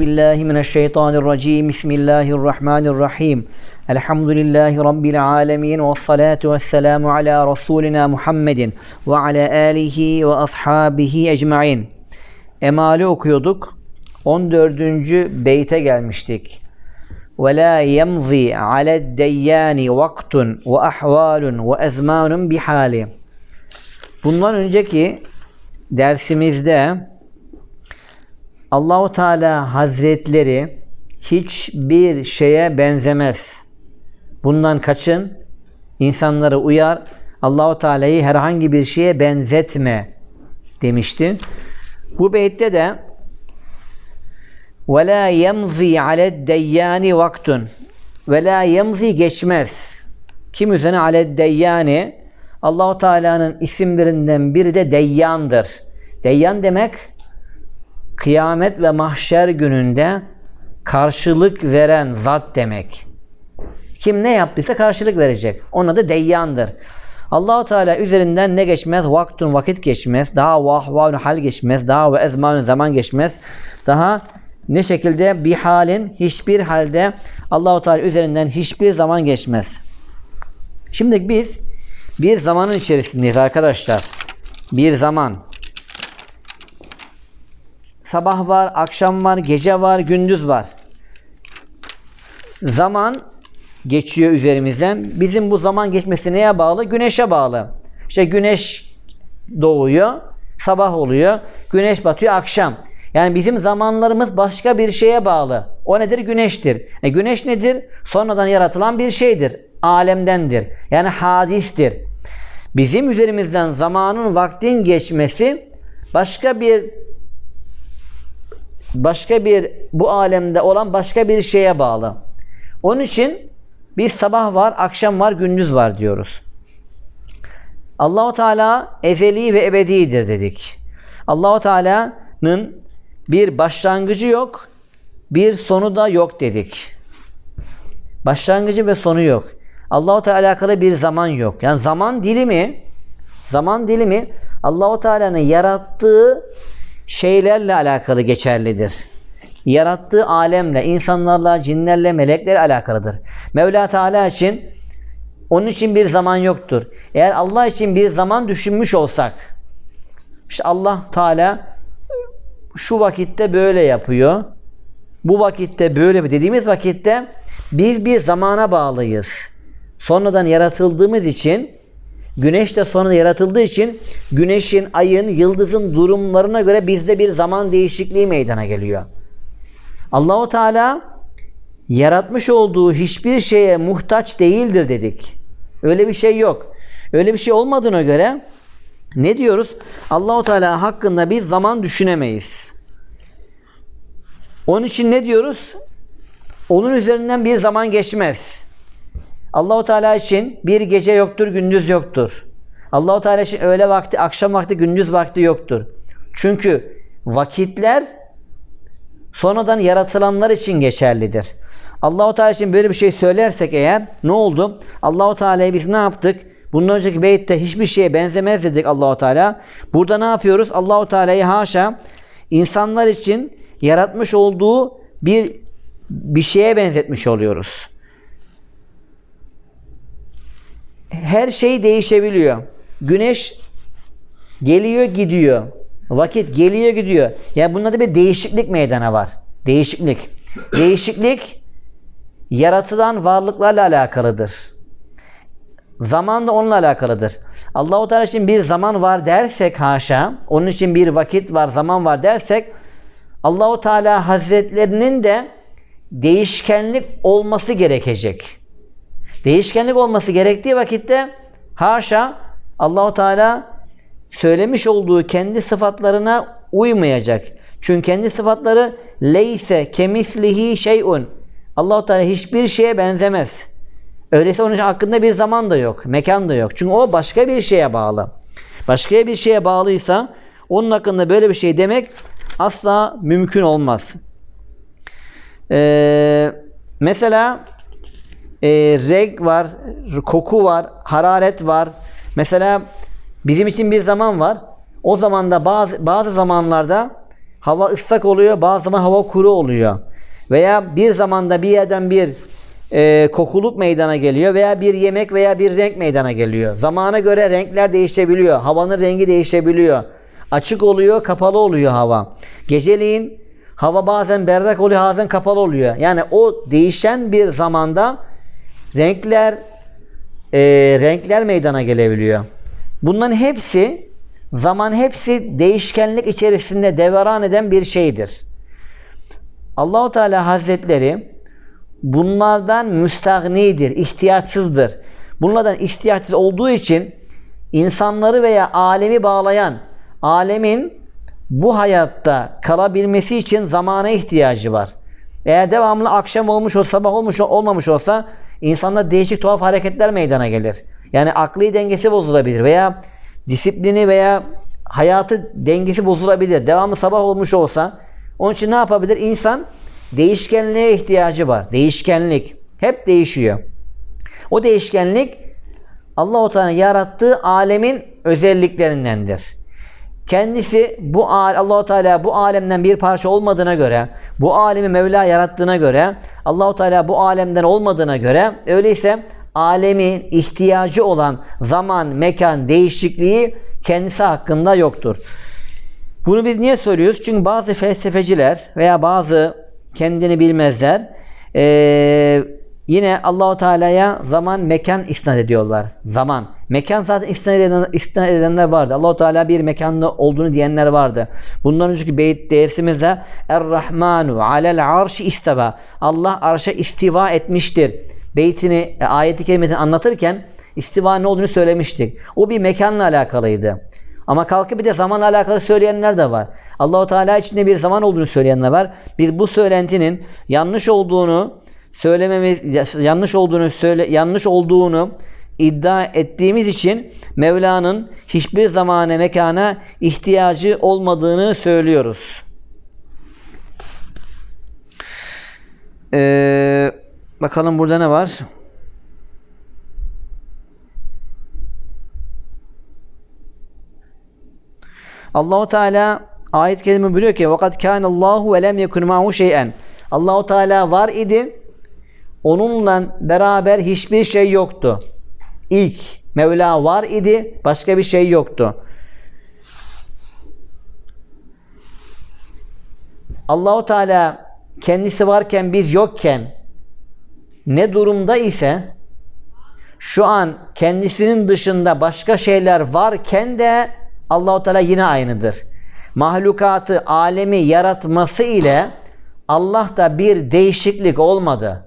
billahi mineşşeytanirracim. Bismillahirrahmanirrahim. Elhamdülillahi rabbil alamin ve salatu vesselamu ala rasulina Muhammedin ve ala alihi ve ashabihi ecmaîn. Emali okuyorduk. 14. beyte gelmiştik. Ve la yemzi ala deyyani vaktun ve ahvalun ve ezmanun bihali. Bundan önceki dersimizde Allahu Teala Hazretleri hiçbir şeye benzemez. Bundan kaçın. İnsanları uyar. Allahu Teala'yı herhangi bir şeye benzetme demişti. Bu beytte de ve la yemzi aled deyyani vaktun ve la yemzi geçmez. Kim üzerine aled deyyani Allahu Teala'nın isimlerinden biri de Deyyan'dır. Deyyan demek kıyamet ve mahşer gününde karşılık veren zat demek. Kim ne yaptıysa karşılık verecek. Onun adı Deyyan'dır. Allahu Teala üzerinden ne geçmez? Vaktun vakit geçmez. Daha vahvavun hal geçmez. Daha ve ezmanun zaman geçmez. Daha ne şekilde bir halin hiçbir halde Allahu Teala üzerinden hiçbir zaman geçmez. Şimdi biz bir zamanın içerisindeyiz arkadaşlar. Bir zaman. Sabah var, akşam var, gece var, gündüz var. Zaman geçiyor üzerimizden. Bizim bu zaman geçmesi neye bağlı? Güneşe bağlı. İşte güneş doğuyor, sabah oluyor. Güneş batıyor, akşam. Yani bizim zamanlarımız başka bir şeye bağlı. O nedir? Güneştir. E güneş nedir? Sonradan yaratılan bir şeydir. Alemdendir. Yani hadistir. Bizim üzerimizden zamanın vaktin geçmesi başka bir başka bir bu alemde olan başka bir şeye bağlı. Onun için biz sabah var, akşam var, gündüz var diyoruz. Allahu Teala ezeli ve ebedidir dedik. Allahu Teala'nın bir başlangıcı yok, bir sonu da yok dedik. Başlangıcı ve sonu yok. Allahu Teala alakalı bir zaman yok. Yani zaman dilimi zaman dilimi Allahu Teala'nın yarattığı şeylerle alakalı geçerlidir. Yarattığı alemle, insanlarla, cinlerle, meleklerle alakalıdır. Mevla Teala için onun için bir zaman yoktur. Eğer Allah için bir zaman düşünmüş olsak işte Allah Teala şu vakitte böyle yapıyor. Bu vakitte böyle mi dediğimiz vakitte biz bir zamana bağlıyız. Sonradan yaratıldığımız için Güneş de sonra yaratıldığı için güneşin, ayın, yıldızın durumlarına göre bizde bir zaman değişikliği meydana geliyor. Allahu Teala yaratmış olduğu hiçbir şeye muhtaç değildir dedik. Öyle bir şey yok. Öyle bir şey olmadığına göre ne diyoruz? Allahu Teala hakkında biz zaman düşünemeyiz. Onun için ne diyoruz? Onun üzerinden bir zaman geçmez. Allahu Teala için bir gece yoktur, gündüz yoktur. Allahu Teala için öğle vakti, akşam vakti, gündüz vakti yoktur. Çünkü vakitler sonradan yaratılanlar için geçerlidir. Allahu Teala için böyle bir şey söylersek eğer ne oldu? Allahu Teala'yı biz ne yaptık? Bundan önceki beytte hiçbir şeye benzemez dedik Allahu Teala. Burada ne yapıyoruz? Allahu Teala'yı haşa insanlar için yaratmış olduğu bir bir şeye benzetmiş oluyoruz. Her şey değişebiliyor. Güneş geliyor gidiyor. Vakit geliyor gidiyor. Yani bunda bir değişiklik meydana var. Değişiklik. Değişiklik yaratılan varlıklarla alakalıdır. Zaman da onunla alakalıdır. Allahu Teala için bir zaman var dersek haşa, onun için bir vakit var, zaman var dersek Allahu Teala Hazretlerinin de değişkenlik olması gerekecek. Değişkenlik olması gerektiği vakitte haşa Allahu Teala söylemiş olduğu kendi sıfatlarına uymayacak. Çünkü kendi sıfatları leyse kemislihi şeyun. Allahu Teala hiçbir şeye benzemez. Öyleyse onun hakkında bir zaman da yok, mekan da yok. Çünkü o başka bir şeye bağlı. Başka bir şeye bağlıysa onun hakkında böyle bir şey demek asla mümkün olmaz. Ee, mesela e, renk var, koku var, hararet var. Mesela bizim için bir zaman var. O zamanda bazı bazı zamanlarda hava ıslak oluyor, bazı zaman hava kuru oluyor. Veya bir zamanda bir yerden bir e, kokuluk meydana geliyor veya bir yemek veya bir renk meydana geliyor. Zamana göre renkler değişebiliyor. Havanın rengi değişebiliyor. Açık oluyor, kapalı oluyor hava. Geceliğin hava bazen berrak oluyor, bazen kapalı oluyor. Yani o değişen bir zamanda renkler e, renkler meydana gelebiliyor. Bunların hepsi zaman hepsi değişkenlik içerisinde devran eden bir şeydir. Allahu Teala Hazretleri bunlardan müstahnidir, ihtiyaçsızdır. Bunlardan ihtiyaçsız olduğu için insanları veya alemi bağlayan, alemin bu hayatta kalabilmesi için zamana ihtiyacı var. Eğer devamlı akşam olmuş olsa, sabah olmuş olmamış olsa insanda değişik tuhaf hareketler meydana gelir. Yani akli dengesi bozulabilir veya disiplini veya hayatı dengesi bozulabilir. Devamlı sabah olmuş olsa onun için ne yapabilir? İnsan değişkenliğe ihtiyacı var. Değişkenlik. Hep değişiyor. O değişkenlik Allah-u Teala yarattığı alemin özelliklerindendir. Kendisi bu Allahu Teala bu alemden bir parça olmadığına göre, bu alemi Mevla yarattığına göre, Allahu Teala bu alemden olmadığına göre öyleyse alemin ihtiyacı olan zaman, mekan değişikliği kendisi hakkında yoktur. Bunu biz niye söylüyoruz? Çünkü bazı felsefeciler veya bazı kendini bilmezler. Ee, yine Allahu Teala'ya zaman, mekan isnat ediyorlar. Zaman. Mekan zaten isnat, eden, isnat edenler vardı. Allahu Teala bir mekanda olduğunu diyenler vardı. Bundan önceki beyt dersimizde Er-Rahmanu alel arşi isteva. Allah arşa istiva etmiştir. Beytini, e, ayeti kelimesini anlatırken istiva ne olduğunu söylemiştik. O bir mekanla alakalıydı. Ama kalkıp bir de zamanla alakalı söyleyenler de var. Allahu Teala içinde bir zaman olduğunu söyleyenler var. Biz bu söylentinin yanlış olduğunu söylememiz yanlış olduğunu söyle yanlış olduğunu iddia ettiğimiz için Mevla'nın hiçbir zamane mekana ihtiyacı olmadığını söylüyoruz. Ee, bakalım burada ne var? Allahu Teala ayet kelime buyuruyor ki vakat kana Allahu ve lem yekun ma'hu şey'en. Allahu Teala var idi. Onunla beraber hiçbir şey yoktu. İlk Mevla var idi, başka bir şey yoktu. Allahu Teala kendisi varken biz yokken ne durumda ise şu an kendisinin dışında başka şeyler varken de Allahu Teala yine aynıdır. Mahlukatı, alemi yaratması ile Allah'ta bir değişiklik olmadı.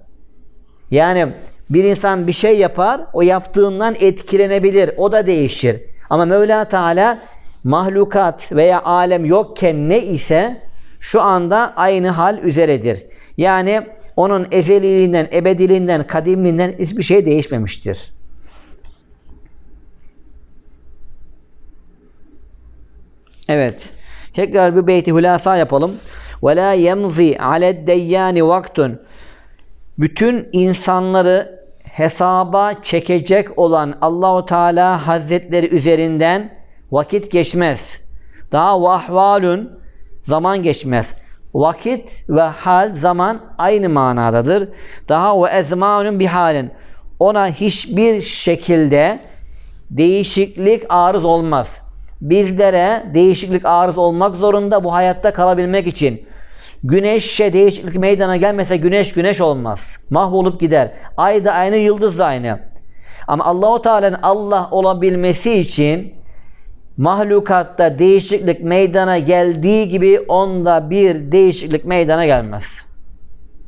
Yani bir insan bir şey yapar, o yaptığından etkilenebilir, o da değişir. Ama Mevla Teala mahlukat veya alem yokken ne ise şu anda aynı hal üzeredir. Yani onun ezeliliğinden, ebediliğinden, kadimliğinden hiçbir şey değişmemiştir. Evet. Tekrar bir beyti hulasa yapalım. La yemzi aled deyyani vaktun. Bütün insanları hesaba çekecek olan Allahu Teala Hazretleri üzerinden vakit geçmez. Daha vahvalun zaman geçmez. Vakit ve hal zaman aynı manadadır. Daha ve ezmanun bir halin. Ona hiçbir şekilde değişiklik arız olmaz bizlere değişiklik arız olmak zorunda bu hayatta kalabilmek için. Güneşe değişiklik meydana gelmese güneş güneş olmaz. Mahvolup gider. Ay da aynı, yıldız da aynı. Ama Allahu Teala'nın Allah olabilmesi için mahlukatta değişiklik meydana geldiği gibi onda bir değişiklik meydana gelmez.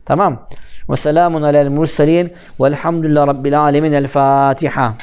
Tamam. Ve selamun alel murselin velhamdülillah rabbil alemin. El Fatiha.